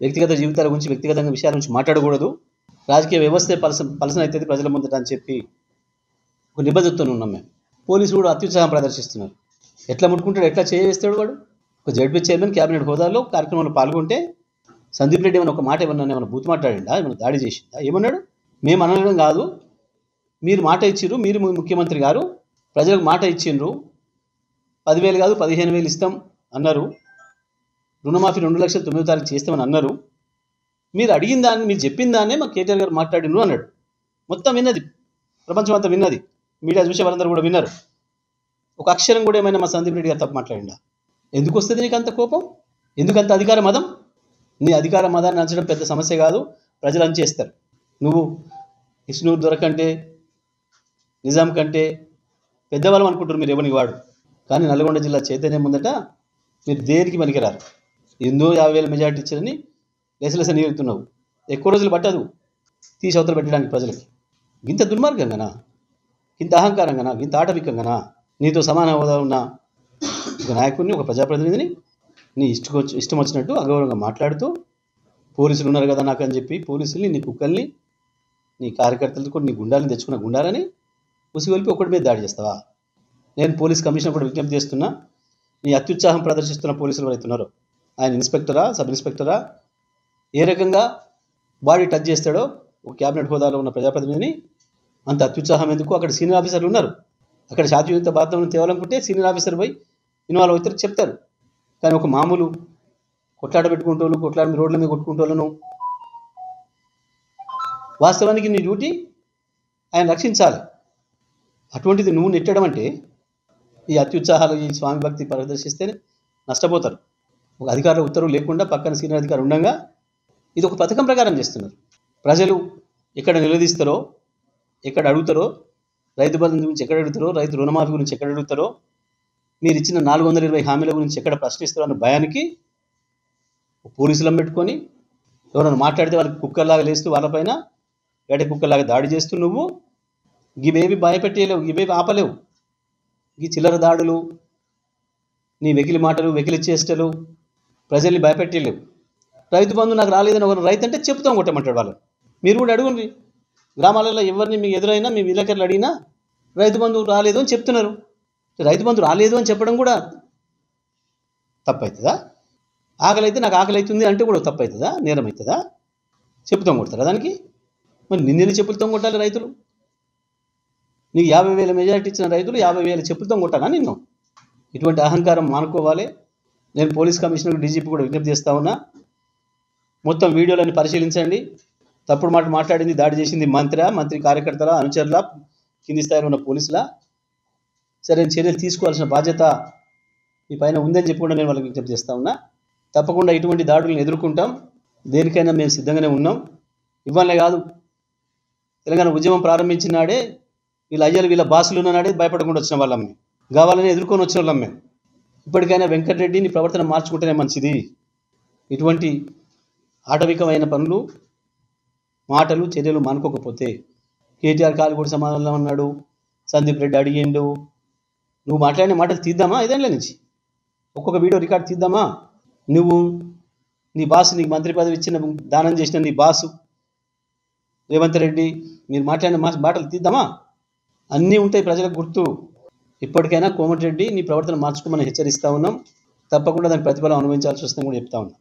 వ్యక్తిగత జీవితాల గురించి వ్యక్తిగతంగా విషయాల గురించి మాట్లాడకూడదు. రాజకీయ వ్యవస్థ పలస పలసన అయితే ప్రజల ముందట అని చెప్పి ఒక నిబద్ధతతో ఉన్నాం మేము. పోలీసులు కూడా అత్యుత్సాహం ప్రదర్శిస్తున్నారు. ఎట్లా ముట్టుకుంటాడు ఎట్లా చేయవేస్తాడు వాడు? ఒక జడ్పీ చైర్మన్ క్యాబినెట్ హోదాలో కార్యక్రమంలో పాల్గొంటే సందీప్ రెడ్డి ఏమైనా ఒక మాట ఏమన్నా ఏమైనా బూతు మాట్లాడిందా ఏమైనా దాడి చేసిందా ఏమన్నాడు? మేము అనడం కాదు. మీరు మాట ఇచ్చిర్రు మీరు ముఖ్యమంత్రి గారు. ప్రజలకు మాట ఇచ్చిండ్రు పదివేలు కాదు పదిహేను వేలు ఇస్తాం అన్నారు. రుణమాఫీ రెండు లక్షల తొమ్మిది తారీఖు చేస్తామని అన్నారు. మీరు అడిగిన దాన్ని మీరు చెప్పిన దాన్నే మా కేటీఆర్ గారు మాట్లాడిండ్రు అన్నాడు. మొత్తం విన్నది. ప్రపంచం అంతా విన్నది. మీడియా చూసే వాళ్ళందరూ కూడా విన్నారు. ఒక అక్షరం కూడా ఏమైనా మా సందీప్ రెడ్డి గారు తప్పు మాట్లాడిండా ఎందుకు వస్తుంది నీకు అంత కోపం? ఎందుకు అంత అధికార మదం? నీ అధికార మదాన్ని అంచడం పెద్ద సమస్య కాదు. ప్రజలు అంచేస్తారు నువ్వు ఇష్నూరు దొరకంటే నిజాం కంటే పెద్దవాళ్ళం అనుకుంటారు మీరు ఎవరికి వాడు. కానీ నల్గొండ జిల్లా చైతన్యం ముందట మీరు దేనికి పనికిరారు? ఎన్నో యాభై వేల మెజార్టీ ఇచ్చారని లెసలెస నీరుతున్నావు ఎక్కువ రోజులు పట్టదు తీసి అవతల పెట్టడానికి ప్రజలకి. ఇంత దుర్మార్గంగానా? ఇంత అహంకారంగానా? ఇంత ఆటవికంగానా నీతో సమాన హోదా ఉన్న ఒక నాయకుడిని ఒక ప్రజాప్రతినిధిని నీ ఇష్టం వచ్చి ఇష్టం వచ్చినట్టు అగౌరవంగా మాట్లాడుతూ పోలీసులు ఉన్నారు కదా నాకు అని చెప్పి పోలీసుల్ని నీ కుక్కల్ని నీ కార్యకర్తలు కూడా నీ గుండాలని తెచ్చుకున్న గుండాలని ఉసిగొలిపి ఒకటి మీద దాడి చేస్తావా? నేను పోలీస్ కమిషనర్ కూడా విజ్ఞప్తి చేస్తున్నా నీ అత్యుత్సాహం ప్రదర్శిస్తున్న పోలీసులు ఎవరైతే ఉన్నారో ఆయన ఇన్స్పెక్టరా సబ్ ఇన్స్పెక్టరా? ఏ రకంగా బాడీ టచ్ చేస్తాడో ఒక క్యాబినెట్ హోదాలో ఉన్న ప్రజాప్రతినిధిని అంత అత్యుత్సాహం ఎందుకు? అక్కడ సీనియర్ ఆఫీసర్లు ఉన్నారు. అక్కడ శాతియుత బాధ్యతను తేవాలనుకుంటే సీనియర్ ఆఫీసర్ పోయి ఇన్వాల్వ్ అవుతారు చెప్తారు. కానీ ఒక మామూలు కొట్లాట పెట్టుకుంటోళ్ళు కొట్లాడ రోడ్ల మీద కొట్టుకుంటూ వాస్తవానికి నీ డ్యూటీ ఆయన రక్షించాలి. అటువంటిది నువ్వు నెట్టడం అంటే ఈ అత్యుత్సాహాలు ఈ స్వామి భక్తి ప్రదర్శిస్తేనే నష్టపోతారు. ఒక అధికారుల ఉత్తర్వు లేకుండా పక్కన సీనియర్ అధికారి ఉండగా ఇది ఒక పథకం ప్రకారం చేస్తున్నారు. ప్రజలు ఎక్కడ నిలదీస్తారో ఎక్కడ అడుగుతారో రైతు బంధు గురించి ఎక్కడ అడుగుతారో రైతు రుణమాఫీ గురించి ఎక్కడ అడుగుతారో మీరు ఇచ్చిన నాలుగు వందల ఇరవై హామీల గురించి ఎక్కడ ప్రశ్నిస్తారో అన్న భయానికి పోలీసులను పెట్టుకొని ఎవరైనా మాట్లాడితే వాళ్ళకి కుక్కర్లాగా లేస్తూ వాళ్ళపైన వేట కుక్కర్లాగా దాడి చేస్తూ నువ్వు ఇవేవి భయపెట్టేయలేవు ఇవేవి ఆపలేవు. ఈ చిల్లర దాడులు నీ వెకిలి మాటలు వెకిలి చేష్టలు ప్రజల్ని భయపెట్టలేవు రైతు బంధు నాకు రాలేదని ఒక రైతు అంటే చెప్తాం కొట్టమంటాడు వాళ్ళు. మీరు కూడా అడుగుండి గ్రామాలలో ఎవరిని మీకు ఎదురైనా మీ విలేకరులు అడిగినా రైతు బంధు రాలేదు అని చెప్తున్నారు. రైతు బంధు రాలేదు అని చెప్పడం కూడా తప్పవుతుందా ఆకలి అయితే నాకు ఆకలి అవుతుంది అంటే కూడా తప్పు అవుతుందా నేరం అవుతుందా చెప్పుతాం కొడతారా దానికి? మరి నిన్నెన్ని చెప్పులతో కొట్టాలి రైతులు? నీకు యాభై వేల మెజారిటీ ఇచ్చిన రైతులు యాభై వేల చెప్పులతో కొట్టాలా నిన్ను? ఇటువంటి అహంకారం మానుకోవాలి. నేను పోలీస్ కమిషనర్ డీజీపీ కూడా విజ్ఞప్తి చేస్తా ఉన్నా. మొత్తం వీడియోలని పరిశీలించండి. తప్పుడు మాట మాట్లాడింది దాడి చేసింది మంత్రి మంత్రి కార్యకర్తల అనుచరుల కింది స్థాయిలో ఉన్న పోలీసుల. సరైన చర్యలు తీసుకోవాల్సిన బాధ్యత మీ పైన ఉందని చెప్పి కూడా నేను వాళ్ళకి విజ్ఞప్తి చేస్తా ఉన్నా. తప్పకుండా ఇటువంటి దాడులను ఎదుర్కొంటాం. దేనికైనా మేము సిద్ధంగానే ఉన్నాం. ఇవ్వాలే కాదు. తెలంగాణ ఉద్యమం ప్రారంభించిన నాడే వీళ్ళ అయ్యాలు వీళ్ళ బాసులు ఉన్న నాడే భయపడకుండా వచ్చిన వాళ్ళం మేము. కావాలని ఎదుర్కొని వచ్చిన వాళ్ళం మేము. ఇప్పటికైనా వెంకటరెడ్డిని ప్రవర్తన మార్చుకుంటేనే మంచిది. ఇటువంటి ఆటవికమైన పనులు మాటలు చర్యలు మానుకోకపోతే కేటీఆర్ కాలుగూడి కూడా ఉన్నాడు. సందీప్ రెడ్డి అడిగిండు నువ్వు మాట్లాడిన మాటలు తీద్దామా? ఐదేళ్ళ నుంచి. ఒక్కొక్క వీడియో రికార్డ్ తీద్దామా? నువ్వు నీ బాసు నీకు మంత్రి పదవి ఇచ్చిన దానం చేసిన నీ బాసు రేవంత్ రెడ్డి మీరు మాట్లాడిన మాటలు తీద్దామా? అన్నీ ఉంటాయి ప్రజలకు గుర్తు. ఇప్పటికైనా కోమటిరెడ్డి నీ ప్రవర్తన మార్చుకోమని హెచ్చరిస్తా ఉన్నాం. తప్పకుండా దాని ప్రతిఫలం అనుభవించాల్సి వస్తుందని కూడా చెప్తా ఉన్నాం.